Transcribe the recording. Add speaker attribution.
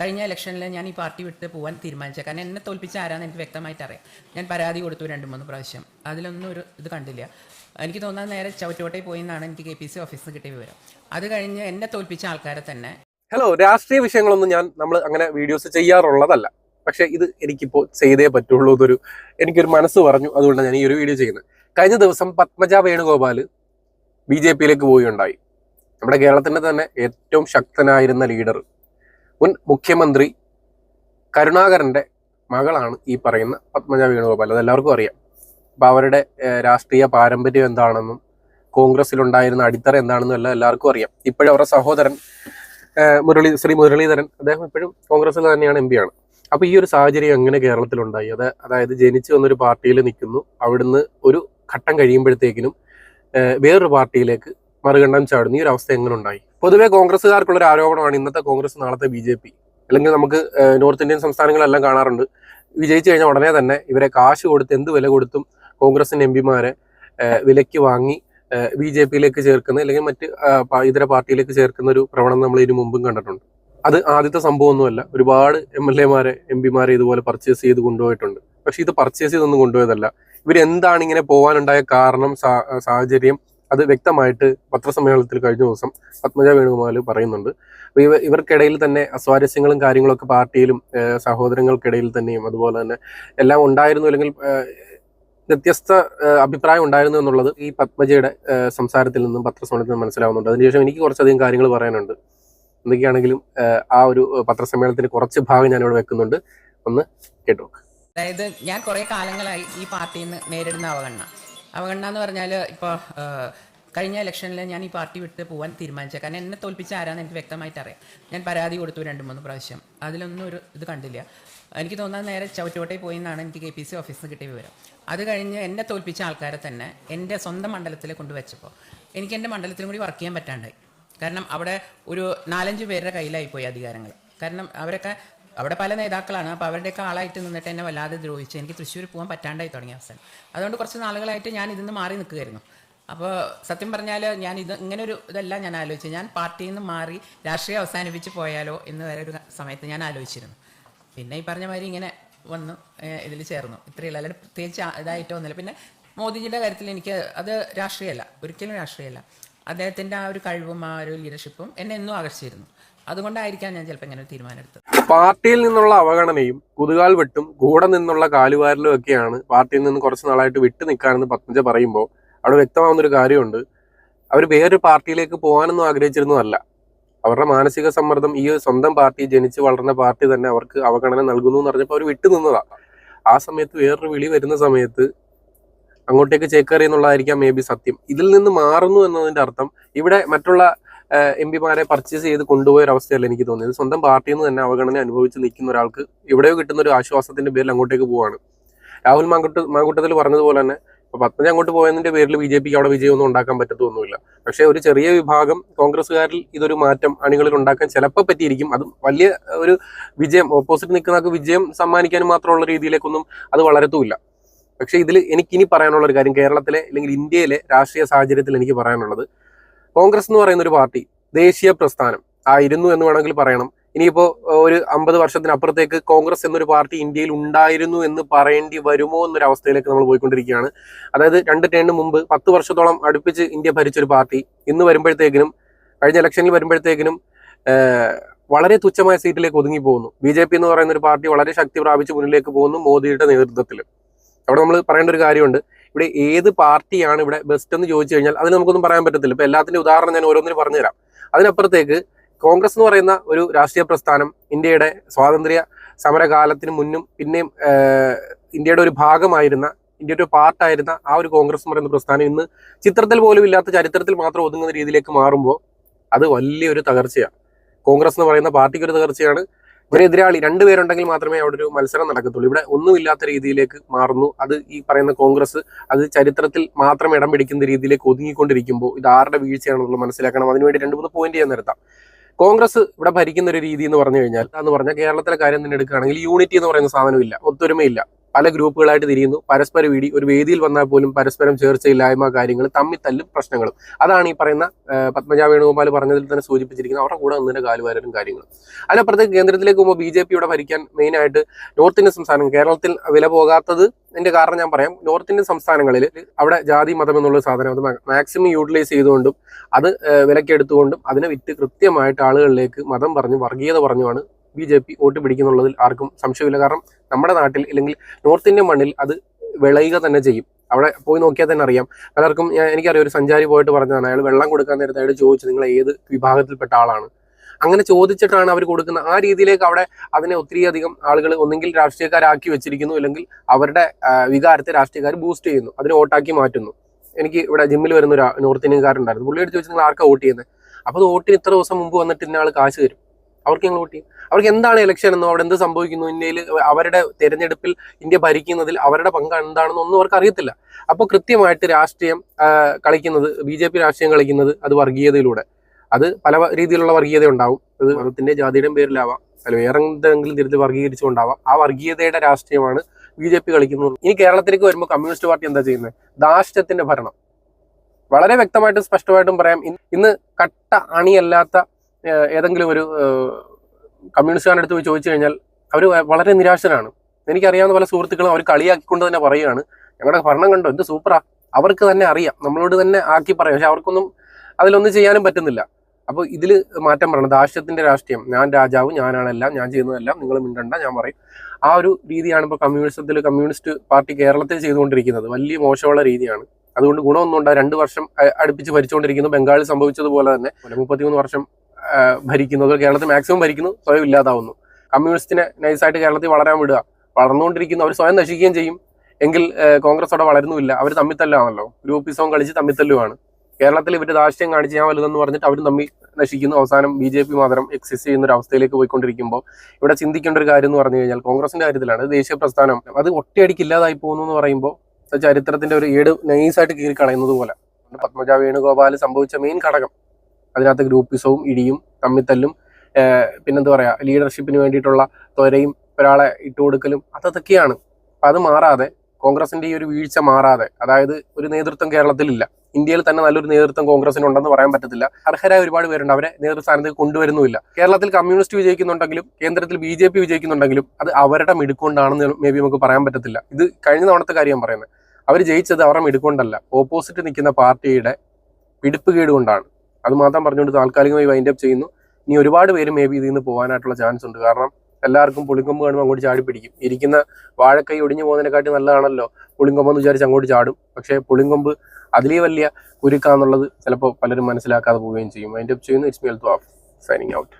Speaker 1: കഴിഞ്ഞ ഇലക്ഷനിൽ ഞാൻ ഈ പാർട്ടി വിട്ട് പോകാൻ തീരുമാനിച്ചത് കാരണം എന്നെ തോൽപ്പിച്ച ആരാന്ന് എനിക്ക് വ്യക്തമായിട്ട് അറിയാം ഞാൻ പരാതി കൊടുത്തു രണ്ട് മൂന്ന് പ്രാവശ്യം. അതിലൊന്നും ഒരു ഇത് കണ്ടില്ല. എനിക്ക് തോന്നാൻ നേരെ ചവിറ്റോട്ടയിൽ പോയി എന്നാണ് എനിക്ക് കെ പി സി ഓഫീസിൽ കിട്ടിയ വിവരം. അത് കഴിഞ്ഞ് എന്നെ തോൽപ്പിച്ച ആൾക്കാരെ തന്നെ
Speaker 2: ഹലോ രാഷ്ട്രീയ വിഷയങ്ങളൊന്നും ഞാൻ നമ്മൾ അങ്ങനെ വീഡിയോസ് ചെയ്യാറുള്ളതല്ല. പക്ഷെ ഇത് എനിക്കിപ്പോൾ ചെയ്തേ പറ്റുള്ളൂ എന്നൊരു എനിക്കൊരു മനസ്സ് പറഞ്ഞു. അതുകൊണ്ടാണ് ഞാൻ ഈ ഒരു വീഡിയോ ചെയ്യുന്നത്. കഴിഞ്ഞ ദിവസം പത്മജ വേണുഗോപാൽ ബി ജെ പിയിലേക്ക് പോയി ഉണ്ടായി നമ്മുടെ കേരളത്തിന്റെ തന്നെ ഏറ്റവും ശക്തനായിരുന്ന ലീഡർ മുൻ മുഖ്യമന്ത്രി കരുണാകരന്റെ മകളാണ് ഈ പറയുന്ന പത്മജ വേണുഗോപാൽ. അത് എല്ലാവർക്കും അറിയാം. അപ്പൊ അവരുടെ രാഷ്ട്രീയ പാരമ്പര്യം എന്താണെന്നും കോൺഗ്രസിലുണ്ടായിരുന്ന അടിത്തറ എന്താണെന്നും എല്ലാം എല്ലാവർക്കും അറിയാം. ഇപ്പോഴും അവരുടെ സഹോദരൻ മുരളി ശ്രീ മുരളീധരൻ അദ്ദേഹം ഇപ്പോഴും കോൺഗ്രസ്സിൽ തന്നെയാണ് എം ആണ്. അപ്പൊ ഈ ഒരു സാഹചര്യം എങ്ങനെ കേരളത്തിലുണ്ടായി? അത് അതായത് ജനിച്ചു വന്നൊരു പാർട്ടിയിൽ നിൽക്കുന്നു. അവിടുന്ന് ഒരു ഘട്ടം കഴിയുമ്പോഴത്തേക്കിനും വേറൊരു പാർട്ടിയിലേക്ക് മറുകണ്ഠം ചാടുന്നു. ഈ ഒരു അവസ്ഥ എങ്ങനെ ഉണ്ടായി? പൊതുവെ കോൺഗ്രസ്സുകാർക്കുള്ള ഒരു ആരോപണമാണ് ഇന്നത്തെ കോൺഗ്രസ് നാളത്തെ ബി ജെ പി. അല്ലെങ്കിൽ നമുക്ക് നോർത്ത് ഇന്ത്യൻ സംസ്ഥാനങ്ങളെല്ലാം കാണാറുണ്ട്. വിജയിച്ചു കഴിഞ്ഞാൽ ഉടനെ തന്നെ ഇവരെ കാശ് കൊടുത്ത് എന്ത് വില കൊടുത്തും കോൺഗ്രസിന്റെ എം പിമാരെ വിലയ്ക്ക് വാങ്ങി ബി ജെ പിയിലേക്ക് ചേർക്കുന്ന അല്ലെങ്കിൽ മറ്റ് ഇതര പാർട്ടിയിലേക്ക് ചേർക്കുന്ന ഒരു പ്രവണത നമ്മൾ ഇതിനു മുമ്പും കണ്ടിട്ടുണ്ട്. അത് ആദ്യത്തെ സംഭവമൊന്നുമല്ല. ഒരുപാട് എം എൽ എമാരെ എം പിമാരെ ഇതുപോലെ പർച്ചേസ് ചെയ്ത് കൊണ്ടുപോയിട്ടുണ്ട്. പക്ഷെ ഇത് പർച്ചേസ് ചെയ്തൊന്നും കൊണ്ടുപോയതല്ല. ഇവർ എന്താണ് ഇങ്ങനെ പോകാനുണ്ടായ കാരണം സാഹചര്യം അത് വ്യക്തമായിട്ട് പത്രസമ്മേളനത്തിൽ കഴിഞ്ഞ ദിവസം പത്മജ വേണുഗോപാൽ പറയുന്നുണ്ട്. ഇവ ഇവർക്കിടയിൽ തന്നെ അസ്വാരസ്യങ്ങളും കാര്യങ്ങളൊക്കെ പാർട്ടിയിലും സഹോദരങ്ങൾക്കിടയിൽ തന്നെയും അതുപോലെ തന്നെ എല്ലാം ഉണ്ടായിരുന്നു അല്ലെങ്കിൽ വ്യത്യസ്ത അഭിപ്രായം ഉണ്ടായിരുന്നു എന്നുള്ളത് ഈ പത്മജയുടെ സംസാരത്തിൽ നിന്നും പത്രസമ്മേളനത്തിൽ നിന്നും മനസ്സിലാവുന്നുണ്ട്. അതിനുശേഷം എനിക്ക് കുറച്ചധികം കാര്യങ്ങൾ പറയാനുണ്ട്. എന്തൊക്കെയാണെങ്കിലും ആ ഒരു പത്രസമ്മേളനത്തിന് കുറച്ച് ഭാഗം ഞാനിവിടെ വെക്കുന്നുണ്ട്. ഒന്ന് കേട്ടു
Speaker 1: അതായത് ഞാൻ കുറെ കാലങ്ങളായി ഈ പാർട്ടിയിൽ നിന്ന് നേരിടുന്ന അവഗണന. അവഗണന എന്ന് പറഞ്ഞാൽ ഇപ്പോൾ കഴിഞ്ഞ ഇലക്ഷനിൽ ഞാൻ ഈ പാർട്ടി വിട്ട് പോകാൻ തീരുമാനിച്ചത് കാരണം എന്നെ തോൽപ്പിച്ച ആരാന്ന് എനിക്ക് വ്യക്തമായിട്ട് അറിയാം ഞാൻ പരാതി കൊടുത്തു രണ്ട് മൂന്ന് പ്രാവശ്യം. അതിലൊന്നും ഒരു ഇത് കണ്ടില്ല. എനിക്ക് തോന്നുന്നത് നേരെ ചവിറ്റോട്ടയിൽ പോയി എന്നാണ് എനിക്ക് കെ പി സി ഓഫീസിൽ നിന്ന് കിട്ടിയ വിവരം. അത് കഴിഞ്ഞ് എന്നെ തോൽപ്പിച്ച ആൾക്കാരെ തന്നെ എന്റെ സ്വന്തം മണ്ഡലത്തിൽ കൊണ്ടുവച്ചപ്പോൾ എനിക്ക് എന്റെ മണ്ഡലത്തിലും കൂടി വർക്ക് ചെയ്യാൻ പറ്റാണ്ടായി. കാരണം അവിടെ ഒരു നാലഞ്ച് പേരുടെ കയ്യിലായി പോയി അധികാരങ്ങൾ കാരണം അവരൊക്കെ അവിടെ പല നേതാക്കളാണ്. അപ്പോൾ അവരുടെയൊക്കെ ആളായിട്ട് നിന്നിട്ട് എന്നെ വല്ലാതെ ദ്രോഹിച്ചു. എനിക്ക് തൃശ്ശൂർ പോകാൻ പറ്റാണ്ടായി തുടങ്ങിയ അവസ്ഥ അതുകൊണ്ട് കുറച്ച് നാളുകളായിട്ട് ഞാൻ ഇതിൽ മാറി നിൽക്കുകയായിരുന്നു. അപ്പോൾ സത്യം പറഞ്ഞാൽ ഞാൻ ഇത് ഇങ്ങനെ ഒരു ഇതല്ല ഞാൻ ആലോചിച്ചു ഞാൻ പാർട്ടിയിൽ നിന്ന് മാറി രാഷ്ട്രീയം അവസാനിപ്പിച്ച് പോയാലോ എന്ന് വരെ ഒരു സമയത്ത് ഞാൻ ആലോചിച്ചിരുന്നു. പിന്നെ ഈ പറഞ്ഞ മാതിരി ഇങ്ങനെ വന്നു ഇതിൽ ചേർന്നു. ഇത്രയുള്ള അല്ലാതെ പ്രത്യേകിച്ച് ഇതായിട്ട് ഒന്നുമില്ല പിന്നെ മോദിജിയുടെ കാര്യത്തിൽ എനിക്ക് അത് രാഷ്ട്രീയമല്ല. ഒരിക്കലും രാഷ്ട്രീയമല്ല. അദ്ദേഹത്തിന്റെ ആ ഒരു കഴിവും ആ ഒരു ലീഡർഷിപ്പും എന്നെ എന്നും ആകർഷിച്ചിരുന്നു. അതുകൊണ്ടായിരിക്കാം ഞാൻ ചിലപ്പോൾ ഇങ്ങനെ ഒരു തീരുമാനം എടുത്തത്.
Speaker 2: പാർട്ടിയിൽ നിന്നുള്ള അവഗണനയും കുതുകാൽ വെട്ടും കൂടെ നിന്നുള്ള കാലുവാരലും ഒക്കെയാണ് പാർട്ടിയിൽ നിന്ന് കുറച്ച് നാളായിട്ട് വിട്ടു നിൽക്കാനെന്ന് പത്മജ പറയുമ്പോൾ അവിടെ വ്യക്തമാവുന്ന ഒരു കാര്യമുണ്ട്. അവർ വേറൊരു പാർട്ടിയിലേക്ക് പോകാനൊന്നും ആഗ്രഹിച്ചിരുന്നതല്ല. അവരുടെ മാനസിക സമ്മർദ്ദം ഈ സ്വന്തം പാർട്ടി ജനിച്ച് വളർന്ന പാർട്ടി തന്നെ അവർക്ക് അവഗണന നൽകുന്നു എന്ന് പറഞ്ഞപ്പോൾ അവർ വിട്ടു നിന്നതാണ് ആ സമയത്ത് വേറൊരു വിളി വരുന്ന സമയത്ത് അങ്ങോട്ടേക്ക് ചേക്കേറി എന്നുള്ളതായിരിക്കാം മേ ബി സത്യം. ഇതിൽ നിന്ന് മാറുന്നു എന്നതിന്റെ അർത്ഥം ഇവിടെ മറ്റുള്ള എം പിമാരെ പർച്ചേസ് ചെയ്ത് കൊണ്ടുപോയ ഒരു അവസ്ഥയല്ല എനിക്ക് തോന്നിയത്. സ്വന്തം പാർട്ടിയിൽ നിന്ന് തന്നെ അവഗണന അനുഭവിച്ച് നിൽക്കുന്ന ഒരാൾക്ക് എവിടെയോ കിട്ടുന്ന ഒരു ആശ്വാസത്തിന്റെ പേരിൽ അങ്ങോട്ടേക്ക് പോവാണ്. രാഹുൽ മാങ്കുട്ട് മാങ്കുട്ടത്തിൽ പറഞ്ഞതുപോലെ തന്നെ ഇപ്പൊ പത്മജ അങ്ങോട്ട് പോയതിന്റെ പേരിൽ ബി ജെ പിക്ക് അവിടെ വിജയമൊന്നും ഉണ്ടാക്കാൻ പറ്റത്തൊന്നുമില്ല. പക്ഷേ ഒരു ചെറിയ വിഭാഗം കോൺഗ്രസ്സുകാരിൽ ഇതൊരു മാറ്റം അണികളിൽ ഉണ്ടാക്കാൻ ചിലപ്പോൾ പറ്റിയിരിക്കും. അതും വലിയ ഒരു വിജയം ഓപ്പോസിറ്റ് നിൽക്കുന്നവർക്ക് വിജയം സമ്മാനിക്കാനും മാത്രമുള്ള രീതിയിലേക്കൊന്നും അത് വളരത്തുമില്ല. പക്ഷേ ഇതിൽ എനിക്കിനി പറയാനുള്ള ഒരു കാര്യം കേരളത്തിലെ അല്ലെങ്കിൽ ഇന്ത്യയിലെ രാഷ്ട്രീയ സാഹചര്യത്തിൽ എനിക്ക് പറയാനുള്ളത് കോൺഗ്രസ് എന്ന് പറയുന്ന ഒരു പാർട്ടി ദേശീയ പ്രസ്ഥാനം ആയിരുന്നു എന്ന് വേണമെങ്കിൽ പറയണം. ഇനിയിപ്പോ ഒരു അമ്പത് വർഷത്തിനപ്പുറത്തേക്ക് കോൺഗ്രസ് എന്നൊരു പാർട്ടി ഇന്ത്യയിൽ ഉണ്ടായിരുന്നു എന്ന് പറയേണ്ടി വരുമോ എന്നൊരു അവസ്ഥയിലേക്ക് നമ്മൾ പോയിക്കൊണ്ടിരിക്കുകയാണ്. അതായത് രണ്ട് ടേണിന് മുമ്പ് പത്ത് വർഷത്തോളം അടുപ്പിച്ച് ഇന്ത്യ ഭരിച്ചൊരു പാർട്ടി ഇന്ന് വരുമ്പോഴത്തേക്കിനും കഴിഞ്ഞ ഇലക്ഷനിൽ വരുമ്പോഴത്തേക്കിനും വളരെ തുച്ഛമായ സീറ്റിലേക്ക് ഒതുങ്ങി പോകുന്നു. ബി ജെ പി എന്ന് പറയുന്ന ഒരു പാർട്ടി വളരെ ശക്തി പ്രാപിച്ച് മുന്നിലേക്ക് പോകുന്നു മോദിയുടെ നേതൃത്വത്തിൽ അവിടെ നമ്മൾ പറയേണ്ട ഒരു കാര്യമുണ്ട് ഇവിടെ ഏത് പാർട്ടിയാണ് ഇവിടെ ബെസ്റ്റ് എന്ന് ചോദിച്ചു കഴിഞ്ഞാൽ അതിന് നമുക്കൊന്നും പറയാൻ പറ്റത്തില്ല. ഇപ്പൊ എല്ലാത്തിന്റെ ഉദാഹരണം ഞാൻ ഓരോന്നിനും പറഞ്ഞുതരാം അതിനപ്പുറത്തേക്ക് കോൺഗ്രസ് എന്ന് പറയുന്ന ഒരു രാഷ്ട്രീയ പ്രസ്ഥാനം ഇന്ത്യയുടെ സ്വാതന്ത്ര്യ സമരകാലത്തിന് മുന്നും പിന്നെയും ഇന്ത്യയുടെ ഒരു ഭാഗമായിരുന്ന ഇന്ത്യയുടെ പാർട്ടായിരുന്ന ആ ഒരു കോൺഗ്രസ് എന്ന് പറയുന്ന പ്രസ്ഥാനം ഇന്ന് ചിത്രത്തിൽ പോലും ഇല്ലാത്ത ചരിത്രത്തിൽ മാത്രം ഒതുങ്ങുന്ന രീതിയിലേക്ക് മാറുമ്പോൾ അത് വലിയൊരു തകർച്ചയാണ്. കോൺഗ്രസ് എന്ന് പറയുന്ന പാർട്ടിക്ക് ഒരു തകർച്ചയാണ്. ഒരു എതിരാളി രണ്ടുപേരുണ്ടെങ്കിൽ മാത്രമേ അവിടെ ഒരു മത്സരം നടക്കത്തുള്ളൂ. ഇവിടെ ഒന്നുമില്ലാത്ത രീതിയിലേക്ക് മാറുന്നു. അത് ഈ പറയുന്ന കോൺഗ്രസ് അത് ചരിത്രത്തിൽ മാത്രം ഇടം പിടിക്കുന്ന രീതിയിലേക്ക് ഒതുങ്ങിക്കൊണ്ടിരിക്കുമ്പോൾ ഇത് ആരുടെ വീഴ്ചയാണെന്നുള്ളത് മനസ്സിലാക്കണം. അതിനുവേണ്ടി രണ്ട് മൂന്ന് പോയിന്റ് ഞാൻ നിർത്താം. കോൺഗ്രസ് ഇവിടെ ഭരിക്കുന്ന ഒരു രീതി എന്ന് പറഞ്ഞു കഴിഞ്ഞാൽ എന്ന് പറഞ്ഞാൽ കേരളത്തിലെ കാര്യം തന്നെ എടുക്കുകയാണെങ്കിൽ യൂണിറ്റി എന്ന് പറയുന്ന സാധനമില്ല ഒത്തൊരുമയില്ല. പല ഗ്രൂപ്പുകളായിട്ട് തിരിയുന്നു. പരസ്പര വീടി ഒരു വേദിയിൽ വന്നാൽ പോലും പരസ്പരം ചേർച്ചയില്ലായ്മ കാര്യങ്ങൾ തമ്മിൽ തല്ലും പ്രശ്നങ്ങളും. അതാണ് ഈ പറയുന്ന പത്മജ വേണുഗോപാൽ പറഞ്ഞതിൽ തന്നെ സൂചിപ്പിച്ചിരിക്കുന്നത് അവരുടെ കൂടെ നിന്നിന്റെ കാലുവാരലും കാര്യങ്ങളും. അതിനപ്പുറത്തേക്ക് കേന്ദ്രത്തിലേക്ക് പോകുമ്പോൾ ബി ജെ പിയുടെ ഭരിക്കാൻ മെയിനായിട്ട് നോർത്ത് ഇന്ത്യൻ സംസ്ഥാനം കേരളത്തിൽ വില പോകാത്തത് ഇതിന്റെ കാരണം ഞാൻ പറയാം. നോർത്ത് ഇന്ത്യൻ സംസ്ഥാനങ്ങളിൽ അവിടെ ജാതി മതം എന്നുള്ള സാധനം അത് മാക്സിമം യൂട്ടിലൈസ് ചെയ്തുകൊണ്ടും അത് വിലക്കെടുത്തുകൊണ്ടും അതിനെ വിറ്റ് കൃത്യമായിട്ട് ആളുകളിലേക്ക് മതം പറഞ്ഞു വർഗീയത പറഞ്ഞുമാണ് ബി ജെ പി വോട്ട് പിടിക്കുന്നുള്ളതിൽ ആർക്കും സംശയമില്ല. കാരണം നമ്മുടെ നാട്ടിൽ ഇല്ലെങ്കിൽ നോർത്ത് ഇന്ത്യൻ മണ്ണിൽ അത് വിളയുക തന്നെ ചെയ്യും. അവിടെ പോയി നോക്കിയാൽ തന്നെ അറിയാം. പലർക്കും എനിക്കറിയാം ഒരു സഞ്ചാരി പോയിട്ട് പറഞ്ഞതാണ് അയാൾ വെള്ളം കൊടുക്കാൻ നേരത്തെ അയാൾ ചോദിച്ചു നിങ്ങൾ ഏത് വിഭാഗത്തിൽപ്പെട്ട ആളാണ്? അങ്ങനെ ചോദിച്ചിട്ടാണ് അവർ കൊടുക്കുന്ന ആ രീതിയിലേക്ക് അവിടെ അതിനെ ഒത്തിരിയധികം ആളുകൾ ഒന്നെങ്കിൽ രാഷ്ട്രീയക്കാരാക്കി വെച്ചിരിക്കുന്നു അല്ലെങ്കിൽ അവരുടെ വികാരത്തെ രാഷ്ട്രീയക്കാർ ബൂസ്റ്റ് ചെയ്യുന്നു അതിനെ വോട്ടാക്കി മാറ്റുന്നു. എനിക്ക് ഇവിടെ ജിമ്മിൽ വരുന്ന ഒരു നോർത്ത് ഇന്ത്യൻകാരുണ്ടായിരുന്നു പുള്ളിയോട് ചോദിച്ചു നിങ്ങൾ ആർക്കാണ് വോട്ട് ചെയ്യുന്നത് അപ്പോൾ അത് വോട്ടിന് ഇത്ര ദിവസം മുമ്പ് വന്നിട്ട് ഇന്ന ആൾ കാശ് തരും. അവർക്ക് ഞങ്ങൾ വോട്ട് ചെയ്യും അവർക്ക് എന്താണ് ഇലക്ഷൻ എന്നോ അവിടെ എന്ത് സംഭവിക്കുന്നു? ഇന്ത്യയിൽ അവരുടെ തെരഞ്ഞെടുപ്പിൽ ഇന്ത്യ ഭരിക്കുന്നതിൽ അവരുടെ പങ്ക് എന്താണെന്ന് ഒന്നും അവർക്ക് അറിയത്തില്ല. അപ്പോൾ കൃത്യമായിട്ട് രാഷ്ട്രീയം കളിക്കുന്നത് ബി ജെ പി രാഷ്ട്രീയം കളിക്കുന്നത് അത് വർഗീയതയിലൂടെ. അത് പല രീതിയിലുള്ള വർഗീയത ഉണ്ടാവും. അത് മതത്തിന്റെ ജാതിയുടെയും പേരിലാവാം. അല്ല വേറെ എന്തെങ്കിലും തരത്തിൽ വർഗീകരിച്ചുകൊണ്ടാവാം. ആ വർഗീയതയുടെ രാഷ്ട്രീയമാണ് ബി ജെ പി കളിക്കുന്നത്. ഇനി കേരളത്തിലേക്ക് വരുമ്പോൾ കമ്മ്യൂണിസ്റ്റ് പാർട്ടി എന്താ ചെയ്യുന്നത് ദാഷ്ട്യത്തിന്റെ ഭരണം. വളരെ വ്യക്തമായിട്ടും സ്പഷ്ടമായിട്ടും പറയാം. ഇന്ന് കട്ട അണിയല്ലാത്ത ഏതെങ്കിലും ഒരു കമ്മ്യൂണിസ്റ്റുകാരുടെ അടുത്ത് പോയി ചോദിച്ചു കഴിഞ്ഞാൽ അവർ വളരെ നിരാശനാണ് എനിക്കറിയാവുന്ന പല സുഹൃത്തുക്കളും അവർ കളിയാക്കിക്കൊണ്ട് തന്നെ പറയുകയാണ്. ഞങ്ങളുടെ ഭരണം കണ്ടോ? എന്ത് സൂപ്പറാ. അവർക്ക് തന്നെ അറിയാം. നമ്മളോട് തന്നെ ആക്കി പറയാം. പക്ഷെ അവർക്കൊന്നും അതിലൊന്നും ചെയ്യാനും പറ്റുന്നില്ല. അപ്പോൾ ഇതിൽ മാറ്റം പറയണം. ദാഷ്ട്യത്തിന്റെ രാഷ്ട്രീയം. ഞാൻ രാജാവ് ഞാനാണെല്ലാം ഞാൻ ചെയ്യുന്നതെല്ലാം നിങ്ങൾ മിണ്ടണ്ട ഞാൻ പറയും. ആ ഒരു രീതിയാണ് ഇപ്പോൾ കമ്മ്യൂണിസത്തിൽ കമ്മ്യൂണിസ്റ്റ് പാർട്ടി കേരളത്തിൽ ചെയ്തുകൊണ്ടിരിക്കുന്നത്. വലിയ മോശമുള്ള രീതിയാണ്. അതുകൊണ്ട് ഗുണമൊന്നും ഉണ്ടാകും രണ്ട് വർഷം അടുപ്പിച്ച് ഭരിച്ചുകൊണ്ടിരിക്കുന്നു. ബംഗാളിൽ സംഭവിച്ചതുപോലെ തന്നെ. മുപ്പത്തിമൂന്ന് വർഷം ആ, ഭരിക്കുന്നു. അതുപോലെ കേരളത്തിൽ മാക്സിമം ഭരിക്കുന്നു സ്വയം ഇല്ലാതാവുന്നു. കമ്മ്യൂണിസ്റ്റിനെ നൈസായിട്ട് കേരളത്തിൽ വളരാൻ വിടുക. വളർന്നുകൊണ്ടിരിക്കുന്നു അവർ സ്വയം നശിക്കുകയും ചെയ്യും. എങ്കിൽ കോൺഗ്രസ് അവിടെ വളരുന്നുമില്ല. അവർ തമ്മിത്തല്ലാണല്ലോ. ഗ്രൂപ്പിസവും കളിച്ച് തമ്മിത്തല്ലുമാണ് കേരളത്തിൽ ഇവർ രാഷ്ട്രീയം കാണിച്ച് ഞാൻ വലുതെന്ന് പറഞ്ഞിട്ട് അവർ തമ്മിൽ നശിക്കുന്നു. അവസാനം ബി ജെ പി മാത്രം എക്സിസ് ചെയ്യുന്ന ഒരു അവസ്ഥയിലേക്ക് പോയിക്കൊണ്ടിരിക്കുമ്പോൾ ഇവിടെ ചിന്തിക്കേണ്ട ഒരു കാര്യം എന്ന് പറഞ്ഞു കഴിഞ്ഞാൽ കോൺഗ്രസിന്റെ കാര്യത്തിലാണ്. ദേശീയ പ്രസ്ഥാനം. അത് ഒറ്റയടിക്ക് ഇല്ലാതായി പോകുന്നു എന്ന് പറയുമ്പോൾ ചരിത്രത്തിന്റെ ഒരു ഏട് നൈസായിട്ട് കീറി കളയുന്നത് പോലെ. പത്മജ വേണുഗോപാൽ സംഭവിച്ച മെയിൻ ഘടകം. അതിനകത്ത് ഗ്രൂപ്പിസവും ഇടിയും തമ്മിത്തല്ലും പിന്നെന്താ പറയുക ലീഡർഷിപ്പിന് വേണ്ടിയിട്ടുള്ള ത്വരയും ഒരാളെ ഇട്ടുകൊടുക്കലും അതൊക്കെയാണ് അപ്പം അത് മാറാതെ കോൺഗ്രസിന്റെ ഈ ഒരു വീഴ്ച മാറാതെ അതായത് ഒരു നേതൃത്വം കേരളത്തിലില്ല. ഇന്ത്യയിൽ തന്നെ നല്ലൊരു നേതൃത്വം കോൺഗ്രസിന് ഉണ്ടെന്ന് പറയാൻ പറ്റത്തില്ല. അർഹരായ ഒരുപാട് പേരുണ്ട് അവരെ നേതൃസ്ഥാനത്തേക്ക് കൊണ്ടുവരുന്നുമില്ല. കേരളത്തിൽ കമ്മ്യൂണിസ്റ്റ് വിജയിക്കുന്നുണ്ടെങ്കിലും കേന്ദ്രത്തിൽ ബി ജെ പി വിജയിക്കുന്നുണ്ടെങ്കിലും അത് അവരുടെ മിടുക്കൊണ്ടാണെന്ന് മേ ബി നമുക്ക് പറയാൻ പറ്റത്തില്ല. ഇത് കഴിഞ്ഞ തവണത്തെ കാര്യം പറയുന്നത്. അവർ ജയിച്ചത് അവരുടെ മിടുക്കൊണ്ടല്ല. ഓപ്പോസിറ്റ് നിൽക്കുന്ന പാർട്ടിയുടെ പിടിപ്പ് കൊണ്ടാണ് അത് മാത്രം പറഞ്ഞുകൊണ്ട് താൽക്കാലികമായി വൈൻഡ് അപ്പ് ചെയ്യുന്നു. ഇനി ഒരുപാട് പേര് മേ ബി ഇതിൽ നിന്ന് പോകാനായിട്ടുള്ള ചാൻസ് ഉണ്ട്. കാരണം എല്ലാവർക്കും പുളിങ്കൊമ്പ് കാണുമ്പോൾ അങ്ങോട്ട് ചാടി പിടിക്കും. ഇരിക്കുന്ന വാഴക്കൈ ഒടിഞ്ഞു പോകുന്നതിനെക്കാട്ടി നല്ലതാണല്ലോ പുളിങ്കൊമ്പ് എന്ന് വിചാരിച്ച് അങ്ങോട്ട് ചാടും. പക്ഷേ പുളിങ്കൊമ്പ് അതിലേ വലിയ കുരുക്കാന്നുള്ളത് ചിലപ്പോൾ പലരും മനസ്സിലാക്കാതെ പോവുകയും ചെയ്യും. വൈൻഡ് അപ്പ് ചെയ്യുന്നു. It's meal to signing out